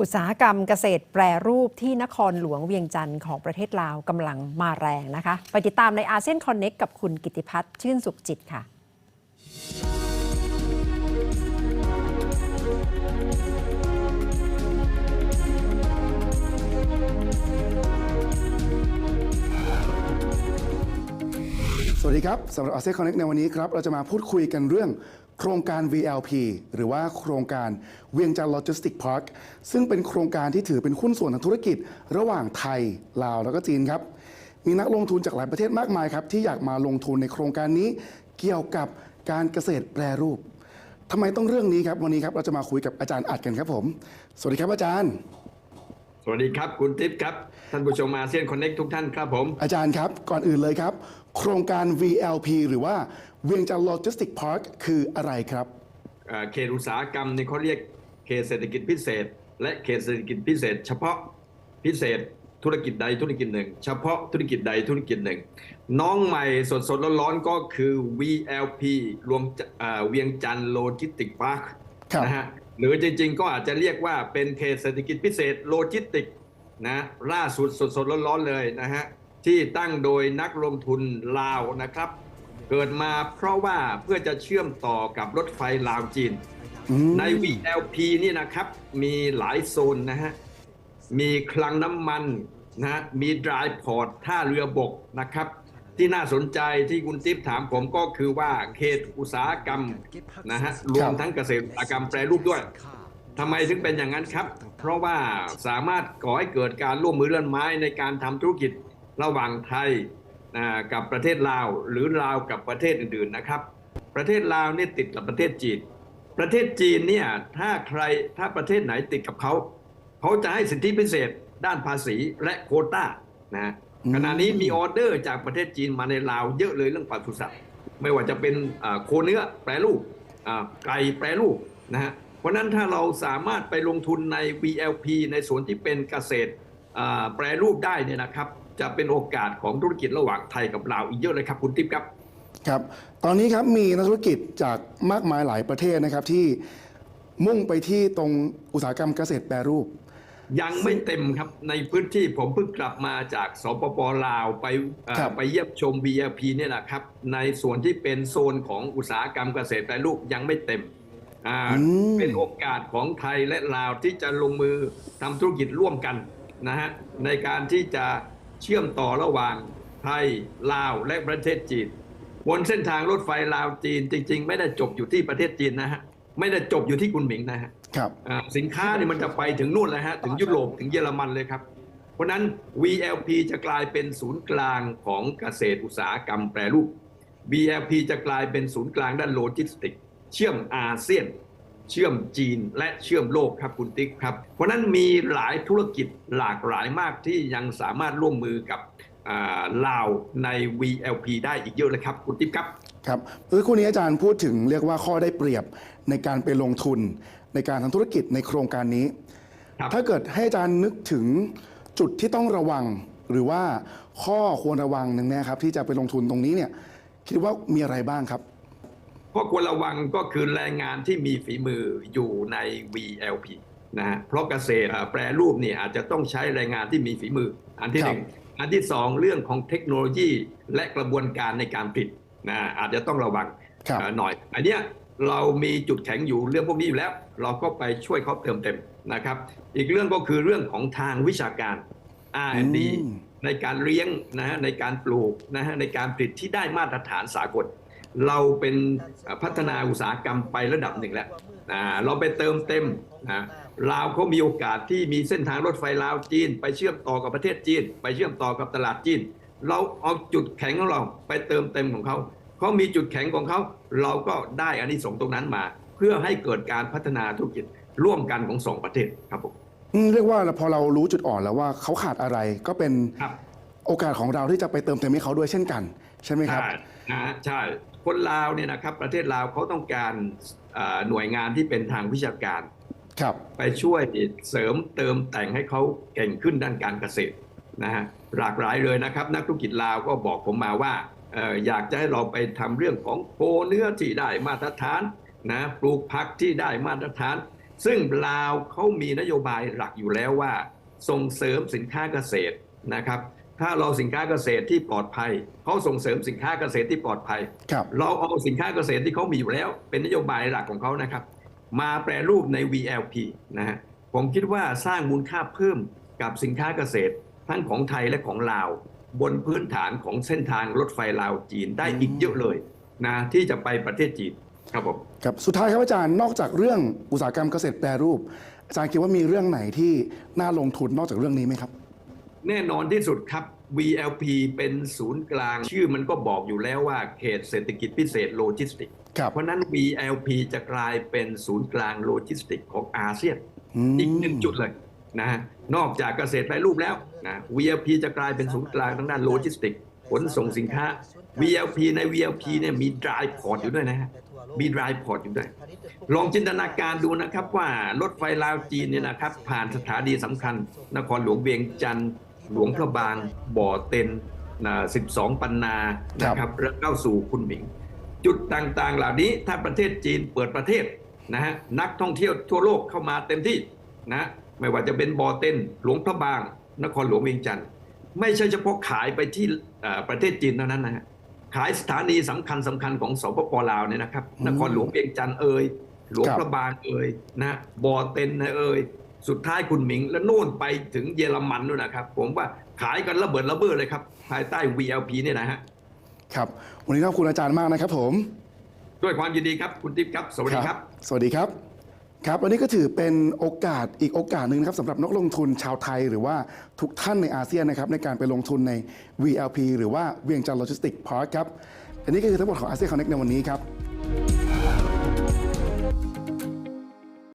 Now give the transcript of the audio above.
อุตสาหกรรมเกษตรแปรรูปที่นครหลวงเวียงจันทร์ของประเทศลาวกำลังมาแรงนะคะ ไปติดตามในอาเซียนคอนเน็กกับคุณกิติพัฒน์ชื่นสุขจิตค่ะ สวัสดีครับสำหรับ ASEAN Connect ในวันนี้ครับ เราจะมาพูดคุยกันเรื่อง โครงการ VLP หรือว่าโครงการเวียงจันทร์โลจิสติกพาร์คซึ่งเป็นโครงการที่ถือเป็นหุ้นส่วนทางธุรกิจ ระหว่างไทย ลาวแล้วก็จีนครับ มีนักลงทุนจากหลายประเทศมากมายครับ ที่อยากมาลงทุนในโครงการนี้ เกี่ยวกับการเกษตรแปรรูปทำไมต้องเรื่องนี้ครับวันนี้ครับเราจะมาคุยกับอาจารย์อัดกันครับผม สวัสดีครับอาจารย์ สวัสดีครับ คุณทิพย์ครับ ท่านผู้ชมอาเซียนคอนเน็กทุกท่านครับผม อาจารย์ครับ ก่อนอื่นเลยครับ โครงการ VLP หรือว่าเวียงจันทร์โลจิสติกพาร์คคืออะไรครับเอ่อเขตอุตสาหกรรมนี่เขาเรียกเขตเศรษฐกิจพิเศษ และเขตเศรษฐกิจพิเศษ เฉพาะพิเศษธุรกิจใดธุรกิจหนึ่ง เฉพาะธุรกิจใดธุรกิจหนึ่ง น้องใหม่สดสดๆร้อนๆก็คือ VLP รวมจะเอ่อเวียงจันทร์โลจิสติกพาร์คครับนะฮะ หรือจริงๆ ก็อาจจะเรียกว่าเป็นเขตเศรษฐกิจพิเศษโลจิสติกนะล่าสุดสดๆร้อนๆเลยนะฮะที่ตั้งโดยนักลงทุนลาวนะครับ เกิดมาเพราะว่าเพื่อจะเชื่อมต่อกับรถไฟลาวจีนอืมใน VLP นี่นะครับ มีหลายโซนนะฮะ มีคลังน้ำมันนะฮะมีดรายพอร์ตท่าเรือบกนะครับ ที่น่าสนใจที่คุณติ๊บถามผมก็คือว่าเขตอุตสาหกรรมนะฮะรวมทั้งเกษตรอุตสาหกรรมแปรรูปด้วยทำไมถึงเป็นอย่างนั้นครับ เพราะว่าสามารถก่อให้เกิดการร่วมมือเลื่อนไม้ในการทำธุรกิจระหว่างไทยอ่ากับประเทศลาว หรือลาวกับประเทศอื่นๆนะครับ ประเทศลาวเนี่ยติดกับประเทศจีนประเทศจีนเนี่ยถ้าใครถ้าประเทศไหนติดกับเขา เขาจะให้สิทธิพิเศษด้านภาษีและโควต้านะอืม ขณะนี้มีออเดอร์จากประเทศจีนมาในลาวเยอะเลยเรื่องปศุสัตว์ไม่ว่าจะเป็นอ่าโคเนื้อแปรรูปอ่าไก่แปรรูปนะฮะเพราะฉะนั้นถ้าเราสามารถไปลงทุนใน VLP ในส่วนที่เป็นเกษตรอ่าแปรรูปได้เนี่ยนะครับ จะเป็นโอกาสของธุรกิจระหว่างไทยกับลาวอีกเยอะเลยครับคุณทิพย์ครับครับ ตอนนี้ครับมีนักธุรกิจจากมากมายหลายประเทศนะครับที่มุ่งไปที่ตรงอุตสาหกรรมเกษตรแปรรูป ยังไม่เต็มครับในพื้นที่ผมเพิ่งกลับมาจากสปปลาวไปเอ่อครับไปเยี่ยมชม BLP เนี่ยนะครับ ในส่วนที่เป็นโซนของอุตสาหกรรมเกษตรแปรรูปยังไม่เต็มอ่าอืมเป็นโอกาสของไทยและลาวที่จะลงมือทำธุรกิจร่วมกันนะฮะในการที่จะเชื่อมต่อระหว่างไทยลาวและประเทศจีนบนเส้นทางรถไฟลาวจีนจริง ๆ ไม่ได้จบอยู่ที่ประเทศจีนนะฮะไม่ได้จบอยู่ที่กุนหมิงนะฮะ ครับอ่าสินค้าเนี่ยมันจะไปถึงนู่นเลยฮะถึงยุโรปถึงเยอรมันเลยครับ เพราะฉะนั้น VLP จะกลายเป็นศูนย์กลางของเกษตรอุตสาหกรรมแปรรูป BLP จะกลายเป็นศูนย์กลางด้านโลจิสติก เชื่อมอาเซียน เชื่อมจีนและเชื่อมโลกครับคุณติ๊กครับ เพราะฉะนั้นมีหลายธุรกิจหลากหลายมากที่ยังสามารถร่วมมือกับอ่าลาวใน VLP ได้อีกเยอะเลยครับ คุณติ๊กครับ ครับเมื่อคู่นี้อาจารย์พูดถึงเรียกว่าข้อได้เปรียบในการไปลงทุน ในการทำธุรกิจในโครงการนี้ครับถ้าเกิดให้อาจารย์นึกถึงจุดที่ต้องระวัง หรือว่าข้อควรระวังหนึ่งนะครับ ที่จะไปลงทุนตรงนี้เนี่ยคิดว่ามีอะไรบ้างครับข้อควรระวังก็คือแรงงานที่มีฝีมืออยู่ใน VLP นะฮะเพราะเกษตรอ่าแปรรูปเนี่ยอาจจะต้องใช้แรงงานที่มีฝีมือ อันที่คหรับนึ่งอันที่สองเรื่องของเทคโนโลยีและกระบวนการในการผลิตนะอาจจะต้องระวังครับเอ่อหน่อย อันเนี้ย เรามีจุดแข็งอยู่เรื่องพวกนี้อยู่แล้ว เราก็ไปช่วยเขาเติมเต็มนะครับ อีกเรื่องก็คือเรื่องของทางวิชาการ R&D อืมในการเลี้ยงนะฮะในการปลูกนะฮะในการผลิตที่ได้มาตรฐานสากล เราเป็นเอ่อพัฒนาอุตสาหกรรมไประดับหนึ่งแล้วอ่าเราไปเติมเต็มนะลาวเขามีโอกาสที่มีเส้นทางรถไฟลาวจีน ไปเชื่อมต่อกับประเทศจีน ไปเชื่อมต่อกับตลาดจีน เราเอาจุดแข็งของเราไปเติมเต็มของเขา เขามีจุดแข็งของเขาเราก็ได้อานิสงส์ตรงนั้นมา เพื่อให้เกิดการพัฒนาธุรกิจร่วมกันของสองประเทศครับผมอืมเรียกว่าพอเรารู้จุดอ่อนแล้วว่าเขาขาดอะไรก็เป็นครับโอกาสของเราที่จะไปเติมเต็มให้เขาด้วยเช่นกัน ใช่ไหมครับใช่นะฮะใช่คนลาวเนี่ยนะครับ ประเทศลาวเขาต้องการเอ่อหน่วยงานที่เป็นทางวิชาการครับไปช่วยเสริมเติมแต่งให้เขาเก่งขึ้นด้านการเกษตรนะฮะหลากหลายเลยนะครับ นักธุรกิจลาวก็บอกผมมาว่าเอ่ออยากจะให้เราไปทำเรื่องของโคเนื้อที่ได้มาตรฐานนะปลูกผักที่ได้มาตรฐาน ซึ่งลาวเขามีนโยบายหลักอยู่แล้วว่า ส่งเสริมสินค้าเกษตรนะครับถ้าเราสินค้าเกษตรที่ปลอดภัยเขาส่งเสริมสินค้าเกษตรที่ปลอดภัยครับเราเอาสินค้าเกษตรที่เขามีอยู่แล้ว เป็นนโยบายหลักของเขานะครับ มาแปรรูปใน VLP นะฮะผมคิดว่าสร้างมูลค่าเพิ่มกับสินค้าเกษตรทั้งของไทยและของลาว บนพื้นฐานของเส้นทางรถไฟลาวจีนได้อีกเยอะเลยนะที่จะไปประเทศจีนครับผมครับสุดท้ายครับอาจารย์นอกจากเรื่องอุตสาหกรรมเกษตรแปรรูป อาจารย์คิดว่ามีเรื่องไหนที่น่าลงทุนนอกจากเรื่องนี้ไหมครับ แน่นอนที่สุดครับ VLP เป็นศูนย์กลาง ชื่อมันก็บอกอยู่แล้วว่าเขตเศรษฐกิจพิเศษโลจิสติกครับเพราะฉะนั้น VLP จะกลายเป็นศูนย์กลางโลจิสติกของอาเซียนอืมอีกหนึ่งจุดเลย นะฮะนอกจากเกษตรแปรรูปแล้วนะ VLP จะกลายเป็นศูนย์กลางทางด้านโลจิสติกขนส่งสินค้า VLP ใน VLP เนี่ยมี dry port อยู่ด้วยนะฮะมี dry port อยู่ด้วย ลองจินตนาการดูนะครับว่ารถไฟลาวจีนเนี่ยนะครับผ่านสถานีสำคัญ นครหลวงเวียงจันทร์หลวงพระบาง บ่อเต็นนะ12 ปันนานะครับแล้วเข้าสู่คุณหมิง จุดต่างๆ เหล่านี้ถ้าประเทศจีนเปิดประเทศนะฮะนักท่องเที่ยวทั่วโลกเข้ามาเต็มที่นะ ไม่ว่าจะเป็นบ่อเต็นหลวงพระบาง นครหลวงเวียงจันทร์ไม่ใช่เฉพาะขายไปที่เอ่อประเทศจีนเท่านั้นนะฮะขายสถานีสำคัญสำคัญของสปปลาวเนี่ยนะครับ นครหลวงเวียงจันทร์เอ่ยหลวงพระบางเอ่ยนะบ่อเต็นนะเอ่ยสุดท้ายคุณหมิง และนู่นไปถึงเยอรมันนู่นนะครับ ผมว่าขายกันระเบิดระเบ้อเลยครับ ภายใต้ VLP เนี่ยนะฮะครับ วันนี้ขอบคุณอาจารย์มากนะครับผม ด้วยความยินดีครับคุณทิพย์ครับ สวัสดีครับ สวัสดีครับ ครับวันนี้ก็ถือเป็นโอกาสอีกโอกาสหนึ่งนะครับสำหรับนักลงทุนชาวไทยหรือว่าทุกท่านในอาเซียนนะครับในการไปลงทุนใน VLP หรือว่าเวียงจันทร์โลจิสติกส์พาร์คครับอันนี้ก็คือทั้งหมดของอาเซียนคอนเน็กในวันนี้ครับ